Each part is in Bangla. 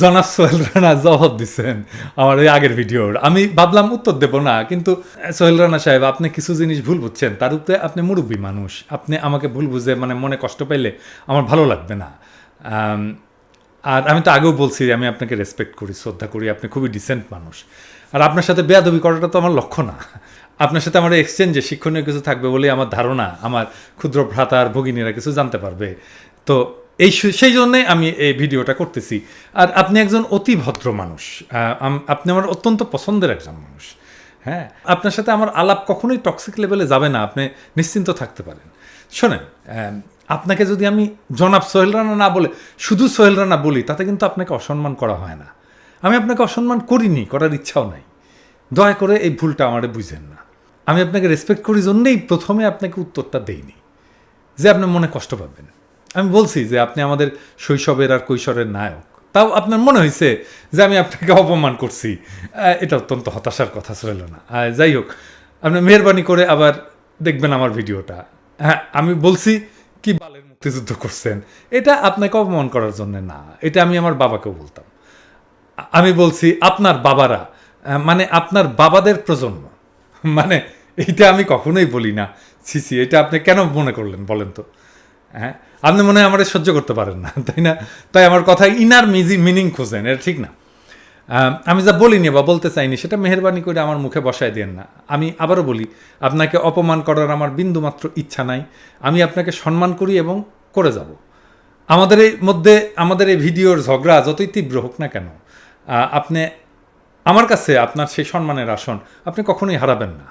জনাব সোহেল রানা জবাব দিচ্ছেন আমার ওই আগের ভিডিওর। আমি ভাবলাম উত্তর দেবো না, কিন্তু সোহেল রানা সাহেব, আপনি কিছু জিনিস ভুল বুঝছেন। তার উপরে আপনি মুরব্বী মানুষ। আপনি আমাকে ভুল বুঝে মানে মনে কষ্ট পাইলে আমার ভালো লাগবে না। আর আমি তো আগেও বলছি, আমি আপনাকে রেসপেক্ট করি, শ্রদ্ধা করি, আপনি খুবই ডিসেন্ট মানুষ। আর আপনার সাথে বেয়াদবি করাটা তো আমার লক্ষ্য না। আপনার সাথে আমার এক্সচেঞ্জে শিক্ষণীয় কিছু থাকবে বলে আমার ধারণা, আমার ক্ষুদ্র ভ্রাতা আর ভগিনীরা কিছু জানতে পারবে। তো এই সেই জন্যে আমি এই ভিডিওটা করতেছি। আর আপনি একজন অতি ভদ্র মানুষ। আপনি আমার অত্যন্ত পছন্দের একজন মানুষ। হ্যাঁ? আপনার সাথে আমার আলাপ কখনোই টক্সিক লেভেলে যাবে না, আপনি নিশ্চিন্ত থাকতে পারেন। শোনেন আপনাকে যদি আমি জনাব সোহেল রানা না বলে, শুধু সোহেল রানা বলি, তাতে কিন্তু আপনাকে অসম্মান করা হয় না। আমি আপনাকে অসম্মান করিনি, করার ইচ্ছাও নাই। দয়া করে এই ভুলটা আমারে বুঝেন না। আমি আপনাকে রেসপেক্ট করি জন্যেই প্রথমে আপনাকে উত্তরটা দেইনি। যে আপনি মনে কষ্ট পাবেন। আমি বলছি যে আপনি আমাদের শৈশবের আর কৈশোরের নায়ক। তাও আপনার মনে হয়েছে যে আমি আপনাকে অপমান করছি। এটা অত্যন্ত হতাশার কথা ছিল না। যাই হোক, আপনি মেহরবানি করে আবার দেখবেন আমার ভিডিওটা। হ্যাঁ আমি বলছি কি বালের মুক্তিযুদ্ধ করছেন। এটা আপনাকে অপমান করার জন্য না, এটা আমি আমার বাবাকেও বলতাম। আমি বলছি আপনার বাবারা মানে আপনার বাবাদের প্রজন্ম মানে এটা আমি কখনোই বলি না। সিসি এটা আপনি কেন মনে করলেন বলেন তো? হ্যাঁ? আপনি মনে হয় আমাদের সহ্য করতে পারেন না, তাই না? তাই আমার কথা ইনার মিজি মিনিং খুঁজেন, এটা ঠিক না। আমি যা বলিনি বা বলতে চাইনি, সেটা মেহরবানি করে আমার মুখে বসায় দেন না। আমি আবারও বলি, আপনাকে অপমান করার আমার বিন্দুমাত্র ইচ্ছা নাই। আমি আপনাকে সম্মান করি এবং করে যাব। আমাদের এই মধ্যে, আমাদের এই ভিডিওর ঝগড়া যতই তীব্র হোক না কেন আপনি, আমার কাছে আপনার সেই সম্মানের আসন আপনি কখনোই হারাবেন না।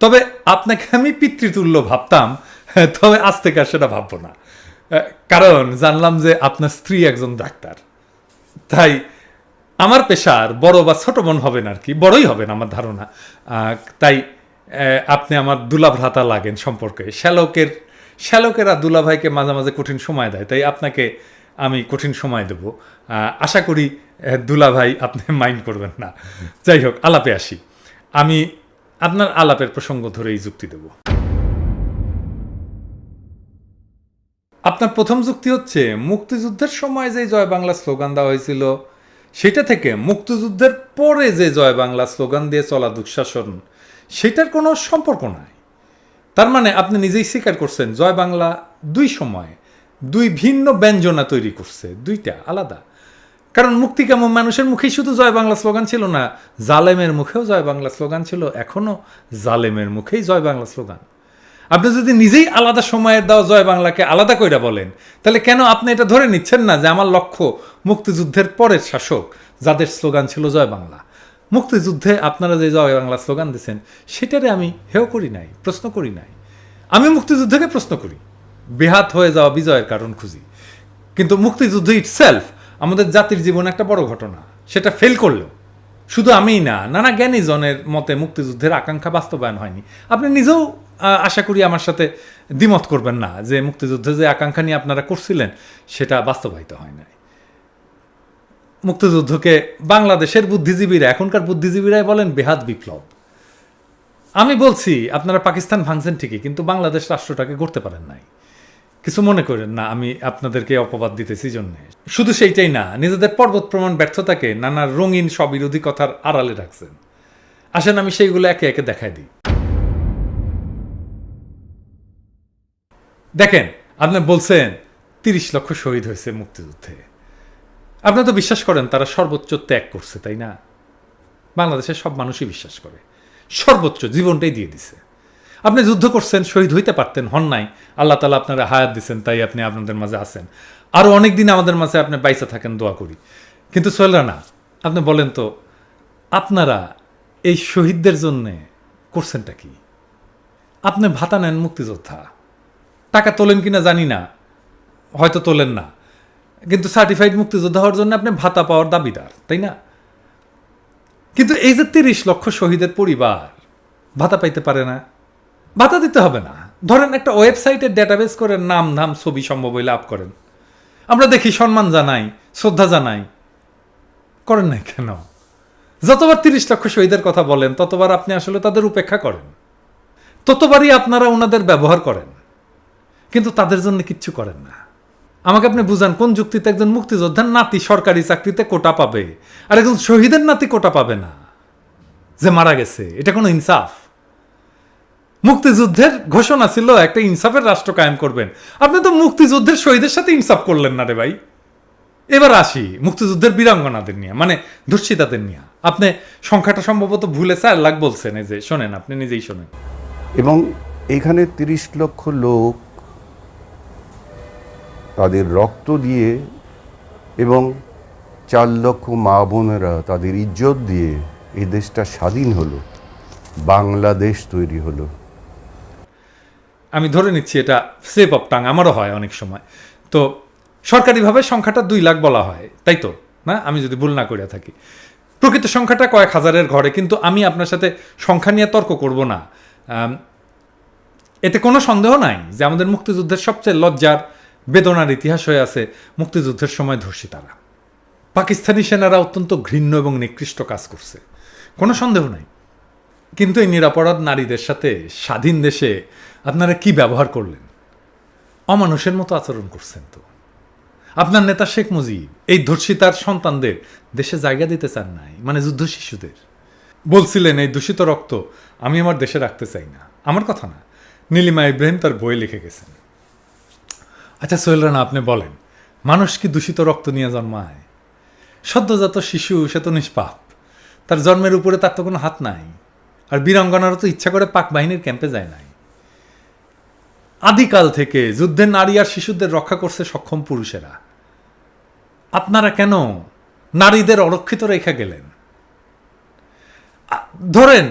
তবে আপনাকে আমি পিতৃতুল্য ভাবতাম তবে আজ থেকে আর সেটা ভাববো না। কারণ জানলাম যে আপনার স্ত্রী একজন ডাক্তার। তাই আমার পেশার বড় বা ছোট বোন হবেন আর কি, বড়ই হবেন আমার ধারণা। তাই আপনি আমার দুলাভ্রাতা লাগেন সম্পর্কে। শ্যালকের, শ্যালকেরা দুলাভাইকে মাঝে মাঝে কঠিন সময় দেয়, তাই আপনাকে আমি কঠিন সময় দেব। আশা করি দুলাভাই আপনি মাইন্ড করবেন না। যাই হোক, আলাপে আসি। আমি আপনার আলাপের প্রসঙ্গ ধরেই যুক্তি দেব। আপনার প্রথম যুক্তি হচ্ছে, মুক্তিযুদ্ধের সময় যে জয় বাংলা স্লোগান দেওয়া হয়েছিল, সেটা থেকে মুক্তিযুদ্ধের পরে যে জয় বাংলা স্লোগান দিয়ে চলা দুঃশাসন, সেটার কোনো সম্পর্ক নাই। তার মানে আপনি নিজেই স্বীকার করছেন, জয় বাংলা দুই সময়, দুই ভিন্ন ব্যঞ্জনা তৈরি করছে, দুইটা আলাদা। কারণ মুক্তিকামী মানুষের মুখেই শুধু জয় বাংলা স্লোগান ছিল না, জালেমের মুখেও জয় বাংলা স্লোগান ছিল এখনও জালেমের মুখেই জয় বাংলা স্লোগান। আপনি যদি নিজেই আলাদা সময়ের দাও জয় বাংলাকে আলাদা কইরা বলেন, তাহলে কেন আপনি এটা ধরে নিচ্ছেন না যে আমার লক্ষ্য মুক্তিযুদ্ধের পরের শাসক, যাদের স্লোগান ছিল জয় বাংলা? মুক্তিযুদ্ধে আপনারা যে জয় বাংলা স্লোগান দিচ্ছেন সেটারে আমি হেও করি নাই, প্রশ্ন করি নাই। আমি মুক্তিযুদ্ধকে প্রশ্ন করি, বেহাত হয়ে যাওয়া বিজয়ের কারণ খুঁজি। কিন্তু মুক্তিযুদ্ধ ইটসেলফ আমাদের জাতির জীবনে একটা বড় ঘটনা, সেটা ফেল করল। শুধু আমিই না, নানা জ্ঞানীজনের মতে মুক্তিযুদ্ধের আকাঙ্ক্ষা বাস্তবায়ন হয়নি। আপনি নিজেও আশা করি আমার সাথে দ্বিমত করবেন না যে মুক্তিযুদ্ধে যে আকাঙ্ক্ষা নিয়ে আপনারা করছিলেন, সেটা বাস্তবায়িত হয় নাই। মুক্তিযুদ্ধকে বাংলাদেশের বুদ্ধিজীবীরা, এখনকার বুদ্ধিজীবীরাই বলেন বেহাত বিপ্লব। আমি বলছি, আপনারা পাকিস্তান ভাঙছেন ঠিকই, কিন্তু বাংলাদেশ রাষ্ট্রটাকে করতে পারেন নাই। কিছু মনে করেন না, আমি আপনাদেরকে অপবাদ দিতেছি জন্যে। শুধু সেইটাই না, নিজেদের পর্বত প্রমাণ ব্যর্থতাকে নানা রঙিন স্ববিরোধী কথার আড়ালে রাখছেন। আসেন, আমি সেইগুলো একে একে দেখাই দিই। দেখেন, আপনি বলছেন তিরিশ লক্ষ শহীদ হয়েছে মুক্তিযুদ্ধে। আপনি তো বিশ্বাস করেন, তারা সর্বোচ্চ ত্যাগ করছে, তাই না? বাংলাদেশের সব মানুষই বিশ্বাস করে। সর্বোচ্চ জীবনটাই দিয়ে দিছে। আপনি যুদ্ধ করছেন, শহীদ হইতে পারতেন, হন নাই। আল্লাহ তালা আপনারা হায়াত দিচ্ছেন তাই আপনি আপনাদের মাঝে আছেন। আরও অনেক দিন আমাদের মাঝে আপনি বাইসা থাকেন, দোয়া করি। কিন্তু সোহেল রানা, আপনি বলেন তো, আপনারা এই শহীদদের জন্যে করছেনটা কি? আপনি ভাতা নেন মুক্তিযোদ্ধা। টাকা তোলেন কিনা জানি না। হয়তো তোলেন না। কিন্তু সার্টিফাইড মুক্তিযোদ্ধা হওয়ার জন্য আপনি ভাতা পাওয়ার দাবিদার, তাই না? কিন্তু এই যে তিরিশ লক্ষ শহীদের পরিবার, ভাতা পাইতে পারে না। ভাতা দিতে হবে না। ধরেন একটা ওয়েবসাইটের ডেটাবেস করে নাম নাম ছবি সম্ভব হইলে আপ করেন। আমরা দেখি সম্মান জানাই, শ্রদ্ধা জানাই। করেন নাই কেন? যতবার তিরিশ লক্ষ শহীদের কথা বলেন, ততবার আপনি আসলে তাদের উপেক্ষা করেন। ততবারই আপনারা ওনাদের ব্যবহার করেন। কিন্তু তাদের জন্য কিচ্ছু করেন না। আমাকে আপনি বুঝান, কোন যুক্তিতে একজন মুক্তিযোদ্ধার নাতি সরকারি চাকরিতে কোটা পাবে? আর একজন শহীদের নাতি কোটা পাবে না। যে মারা গেছে, এটা কোনো ইনসাফ? মুক্তিযুদ্ধের ঘোষণা ছিল, একটা ইনসাফের রাষ্ট্র কায়েম করবেন। আপনি তো মুক্তিযুদ্ধের শহীদের সাথে ইনসাফ করলেন না রে ভাই। এবার আসি, মুক্তিযুদ্ধের বীরাঙ্গনাদের নিয়ে মানে ধর্ষিতাদের নিয়ে। আপনি সংখ্যাটা সম্ভবত ভুলে চার লাখ বলছেন, এই যে শোনেন, আপনি নিজেই শোনেন। এবং এখানে তিরিশ লক্ষ লোক তাদের রক্ত দিয়ে এবং চার লক্ষ মা বোনেরা তাদের ইজ্জত দিয়ে এই দেশটা স্বাধীন হলো, বাংলাদেশ তৈরি হলো। আমি ধরে নিচ্ছি এটা স্লিপ অফ টাং আমারও হয় অনেক সময়। তো সরকারিভাবে সংখ্যাটা দুই লাখ বলা হয়, তাই তো? না? আমি যদি ভুল না করিয়া থাকি। প্রকৃত সংখ্যাটা কয়েক হাজারের ঘরে, কিন্তু আমি আপনার সাথে সংখ্যা নিয়ে তর্ক করব না। এতে কোনো সন্দেহ নাই যে আমাদের মুক্তিযুদ্ধের সবচেয়ে লজ্জার বেদনার ইতিহাস হয়ে আছে মুক্তিযুদ্ধের সময় ধর্ষিতারা। পাকিস্তানি সেনারা অত্যন্ত ঘৃণ্য এবং নিকৃষ্ট কাজ করছে। কোনো সন্দেহ নাই। কিন্তু এই নিরাপরাধ নারীদের সাথে স্বাধীন দেশে আপনারা কি ব্যবহার করলেন? অমানুষের মতো আচরণ করছেন তো। আপনার নেতা শেখ মুজিব, এই ধর্ষিতার সন্তানদের দেশে জায়গা দিতে চান নাই মানে যুদ্ধ শিশুদের। বলছিলেন, এই দূষিত রক্ত আমি আমার দেশে রাখতে চাই না। আমার কথা না, নীলিমা ইব্রাহিম তার বই লিখে গেছেন। আচ্ছা সোহেল রানা আপনি বলেন, মানুষ কি দূষিত রক্ত নিয়ে জন্মায়? সদ্যজাত শিশু, সে তো নিষ্পাপ। তার জন্মের উপরে তার তো কোনো হাত নাই। আর বীরাঙ্গনারও তো ইচ্ছা করে পাক বাহিনীর ক্যাম্পে যায় নাই। আদিকাল থেকে যুদ্ধের নারী আর শিশুদের রক্ষা করছে সক্ষম পুরুষেরা। আপনারা কেন নারীদের অরক্ষিত রেখে গেলেন? ধরেন,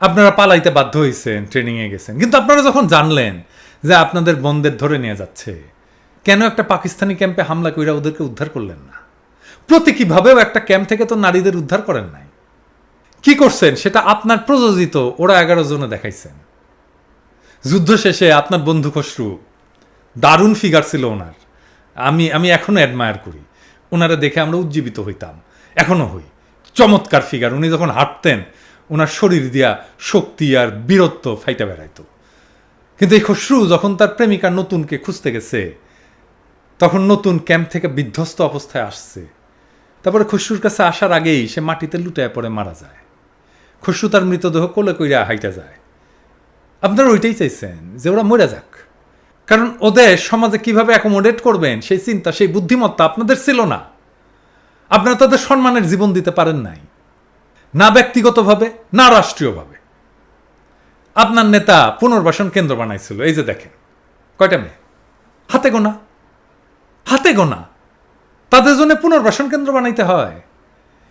আপনারা পালাইতে বাধ্য হয়েছেন ট্রেনিংয়ে গেছেন, কিন্তু আপনারা যখন জানলেন যে আপনাদের বন্ধের ধরে নিয়ে যাচ্ছে। কেন একটা পাকিস্তানি ক্যাম্পে হামলা কইরা ওদেরকে উদ্ধার করলেন না? প্রতীকীভাবেও একটা ক্যাম্প থেকে তো নারীদের উদ্ধার করেন নাই। কি করছেন? সেটা আপনার প্রযোজিত, ওরা এগারো জনে দেখাইছেন। যুদ্ধ শেষে আপনার বন্ধু খসরু, দারুণ ফিগার ছিল ওনার। আমি আমি এখনও অ্যাডমায়ার করি। ওনারা দেখে আমরা উজ্জীবিত হইতাম। এখনও হই। চমৎকার ফিগার উনি যখন হাঁটতেন, ওনার শরীর দিয়া শক্তি আর বীরত্ব ফাইটা বেড়াইতো। কিন্তু এই খসরু যখন তার প্রেমিকা নতুনকে খুঁজতে গেছে, তখন নতুন ক্যাম্প থেকে বিধ্বস্ত অবস্থায় আসছে। তারপরে খসরুর কাছে আসার আগেই সে মাটিতে লুটায় পড়ে মারা যায়। খসরু তার মৃতদেহ কোলে কইরা হাইটা যায়। আপনারা ওইটাই চাইছেন যে ওরা মরে যাক। কারণ ওদের সমাজে কীভাবে অ্যাকোমোডেট করবেন, সেই চিন্তা, সেই বুদ্ধিমত্তা আপনাদের ছিল না। আপনারা তাদের সম্মানের জীবন দিতে পারেন নাই। না ব্যক্তিগতভাবে, না রাষ্ট্রীয়ভাবে। আপনার নেতা পুনর্বাসন কেন্দ্র বানাইছিল, এই যে দেখেন, কয়টা মেয়ে? হাতে গোনা হাতে গোনা। তাদের জন্য পুনর্বাসন কেন্দ্র বানাইতে হয়।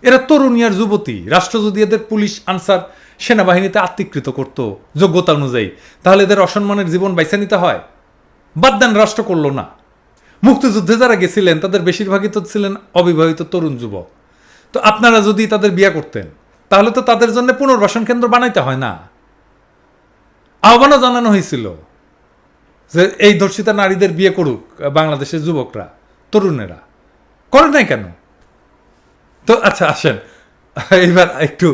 এরা তরুণিয়ার যুবতী, রাষ্ট্র যদি এদের পুলিশ আনসার সেনাবাহিনীতে আত্মীকৃত করত যোগ্যতা অনুযায়ী, তাহলে এদের অসম্মানের জীবন বাইছে নিতে হয়। বাদ দেন রাষ্ট্র করল না। মুক্তিযুদ্ধে যারা গেছিলেন, তাদের বেশিরভাগই তো ছিলেন অবিবাহিত তরুণ যুবক। তো আপনারা যদি তাদের বিয়ে করতেন, তাহলে তো তাদের জন্য পুনর্বাসন কেন্দ্র বানাইতে হয় না। আহ্বানও জানানো হয়েছিল যে এই ধর্ষিতা নারীদের বিয়ে করুক বাংলাদেশের যুবকরা, তরুণেরা। করে নাই কেন? তো আচ্ছা আসেন। এবার একটু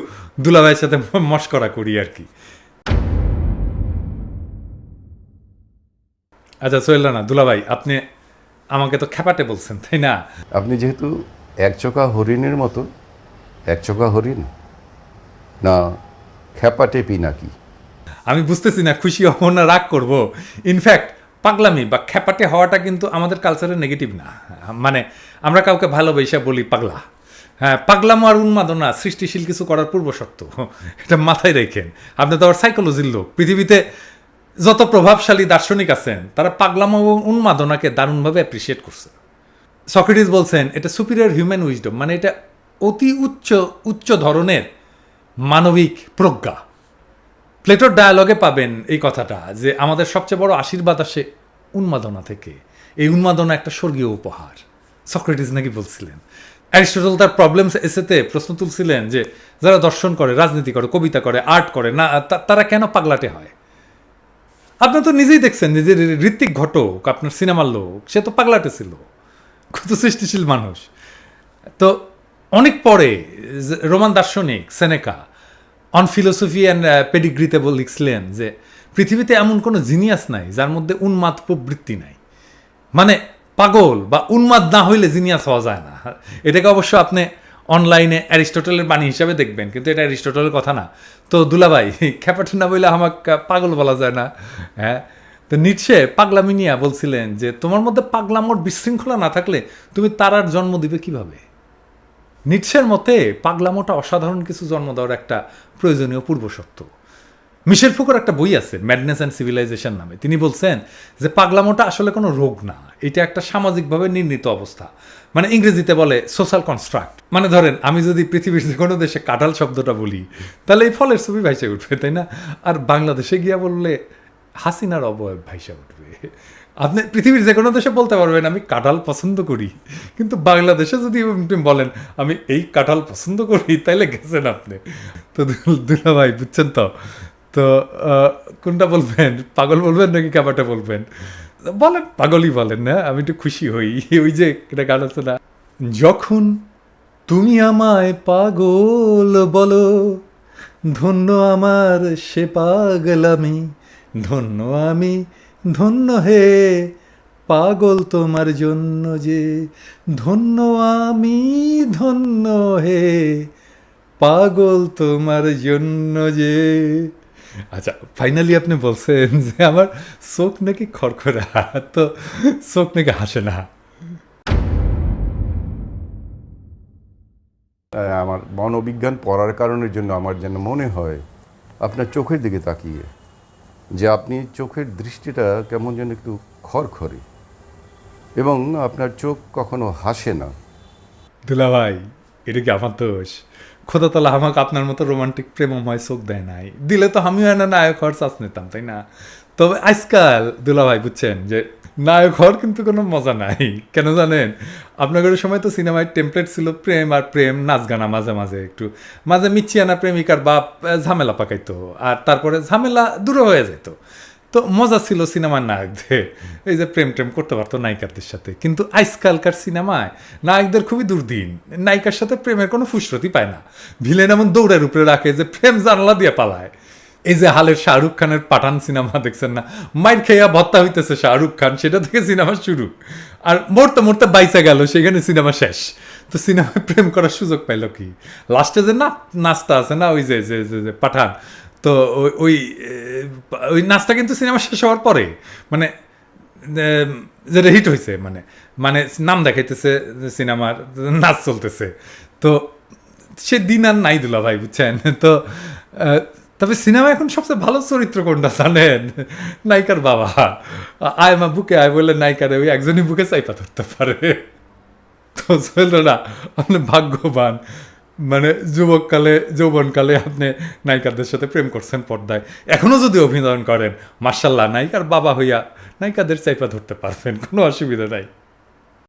দুলাভাইয়ের সাথে মস্করা করি আর কি। আচ্ছা সোহেল রানা, দুলাভাই, আপনি আমাকে তো খেপাটে বলছেন, তাই না? আপনি যেহেতু একচোকা হরিণের মতো একচোকা হরিণ, না, খ্যাপাটেপি নাকি? আমি বুঝতেছি না, খুশি হব না, রাগ করব। ইনফ্যাক্ট পাগলামি বা খেপাটে হওয়াটা কিন্তু আমাদের কালচারের নেগেটিভ না। মানে আমরা কাউকে ভালোবেসে বলি পাগলা। হ্যাঁ পাগলামো আর উন্মাদনা, সৃষ্টিশীল কিছু করার পূর্ব শর্ত। এটা মাথায় রেখেন। আপনি তো আবার সাইকোলজির লোক। পৃথিবীতে যত প্রভাবশালী দার্শনিক আছেন, তারা পাগলামো এবং উন্মাদনাকে দারুণভাবে অ্যাপ্রিসিয়েট করছে। সক্রেটিস বলছেন, এটা সুপিরিয়র হিউম্যান উইজডম মানে এটা অতি উচ্চ উচ্চ ধরনের মানবিক প্রজ্ঞা। প্লেটোর ডায়ালগে পাবেন এই কথাটা, যে আমাদের সবচেয়ে বড় আশীর্বাদ আসে উন্মাদনা থেকে। এই উন্মাদনা একটা স্বর্গীয় উপহার। সক্রেটিস নাকি বলছিলেন। অ্যারিস্টটল তার প্রবলেমস এসেতে প্রশ্ন তুলছিলেন যে, যারা দর্শন করে, রাজনীতি করে, কবিতা করে আর্ট করে, না তারা কেন পাগলাটে হয়? আপনি তো নিজেই দেখছেন যে ঋত্বিক ঘটক, আপনার সিনেমার লোক, সে তো পাগলাটে ছিল। কত সৃষ্টিশীল মানুষ। তো অনেক পরে রোমান দার্শনিক, সেনেকা অন ফিলোসফি অ্যান্ড পেডিগ্রিতে বল লিখছিলেন যে পৃথিবীতে এমন কোনো জিনিয়াস নাই, যার মধ্যে উন্মাদ প্রবৃত্তি নাই। মানে পাগল বা উন্মাদ না হইলে জিনিয়াস হওয়া যায় না। এটাকে অবশ্য আপনি অনলাইনে অ্যারিস্টটলের বাণী হিসাবে দেখবেন, কিন্তু এটা অ্যারিস্টটলের কথা না। তো দুলাভাই খ্যাপাটা না বললে আমাকে পাগল বলা যায় না। হ্যাঁ? তো নিচ্ছে পাগলামিনিয়া বলছিলেন যে তোমার মধ্যে পাগলামোর বিশৃঙ্খলা না থাকলে তুমি তারার জন্ম দিবে কীভাবে? নিটসের মতে পাগলামোটা অসাধারণ কিছু জন্ম দেওয়ার একটা প্রয়োজনীয় পূর্বশর্ত। মিশেল ফুকোর একটা বই আছে ম্যাডনেস অ্যান্ড সিভিলাইজেশন নামে। তিনি বলছেন যে পাগলামোটা আসলে কোনো রোগ না, এটা একটা সামাজিকভাবে নির্ণীত অবস্থা। মানে ইংরেজিতে বলে সোশ্যাল কনস্ট্রাক্ট মানে ধরেন, আমি যদি পৃথিবীর যে কোনো দেশে কাঁঠাল শব্দটা বলি, তাহলে এই ফলের ছবি ভাইসে উঠবে, তাই না? আর বাংলাদেশে গিয়া বললে হাসিনার অবয়ব ভাইসা উঠবে। আপনি পৃথিবীর যে কোনো দেশে বলতে পারবেন, আমি কাঁঠাল পছন্দ করি। কিন্তু বাংলাদেশে যদি বলেন, আমি এই কাঁঠাল পছন্দ করি, তাইলে গেছেন আপনি। তো দুল- ভাই বুঝছেন তো? তো কোনটা বলবেন? পাগল বলবেন নাকি কাবাটা বলবেন? বলেন, পাগলই বলেন না আমি একটু খুশি হই। ওই যে এটা গান আছে না, যখন তুমি আমায় পাগল বলো, ধন্য আমার সে পাগল আমি ধন্য আমি ধন্য হে পাগল তোমার জন্য যে, ধন্য আমি, ধন্য হে পাগল তোমার জন্য যে। আচ্ছা ফাইনালি আপনি বলছেন যে আমার চোখ নাকি খড়খড়া, তো চোখ নাকি হাসে না। আমার মনোবিজ্ঞান পড়ার কারণের জন্য আমার যেন মনে হয়, আপনার চোখের দিকে তাকিয়ে। যে আপনি চোখের দৃষ্টিটা কেমন যেন একটু খড়খড়ে এবং আপনার চোখ কখনো হাসে না। দুলা ভাই এটা কি আমার দোষ খোদা তালা আমাকে আপনার মতো রোমান্টিক প্রেমময় চোখ দেয় নাই। দিলে তো আমিও না নায়ক হওয়ার নিতাম, তাই না? তবে আজকাল দুলা ভাই বুঝছেন যে নায়ক হওয়ার কিন্তু কোনো মজা নাই। কেন জানেন? আপনাদের সময় তো সিনেমায় টেমপ্লেট ছিল, প্রেম আর প্রেম, নাচ গানা মাঝে মাঝে একটু। মাঝে মিচ্ছিয়ানা প্রেমিকার বাপ ঝামেলা পাকাইতো। আর তারপরে ঝামেলা দূরে হয়ে যেত। তো মজা ছিল সিনেমার নায়কদের। এই যে প্রেম টেম করতে পারতো নায়িকাদের সাথে। কিন্তু আজকালকার সিনেমায় নায়কদের খুবই দুর্দিন। নায়িকার সাথে প্রেমের কোনো ফুসরতি পায় না। ভিলেন এমন দৌড়ের উপরে রাখে যে প্রেম জানলা দিয়ে পালায়। এই যে হালের শাহরুখ খানের পাঠান সিনেমা দেখছেন না? মাইর খেয়া ভত্তা হইতেছে শাহরুখ খান, সেটা থেকে সিনেমা শুরু। আর মরতে মরতে বাইসা গেল, সেখানে সিনেমা শেষ। তো সিনেমায় প্রেম করার সুযোগ পাইল কি? লাস্টে যে না নাচটা আছে না, ওই যে যে, যে- পাঠান, তো ওই ওই নাচটা কিন্তু সিনেমা শেষ হওয়ার পরে মানে যেটা হিট হয়েছে মানে মানে নাম দেখাইতেছে সিনেমার নাচ চলতেছে। তো সে দিন আর নাই দুলা ভাই, বুঝছেন? তো তবে সিনেমা এখন সবচেয়ে ভালো চরিত্র কোনটা জানেন? নায়িকার বাবা। আয় মা বুকে আয় বললে নায়িকারে ওই একজনই বুকে চাইপা ধরতে পারে। তো না, আপনি ভাগ্যবান। মানে যুবককালে, যৌবনকালে আপনি নায়িকাদের সাথে প্রেম করছেন পর্দায়। এখনও যদি অভিনয় করেন মার্শাল্লাহ নায়িকার বাবা হইয়া নায়িকাদের চাইপা ধরতে পারবেন, কোনো অসুবিধা নাই।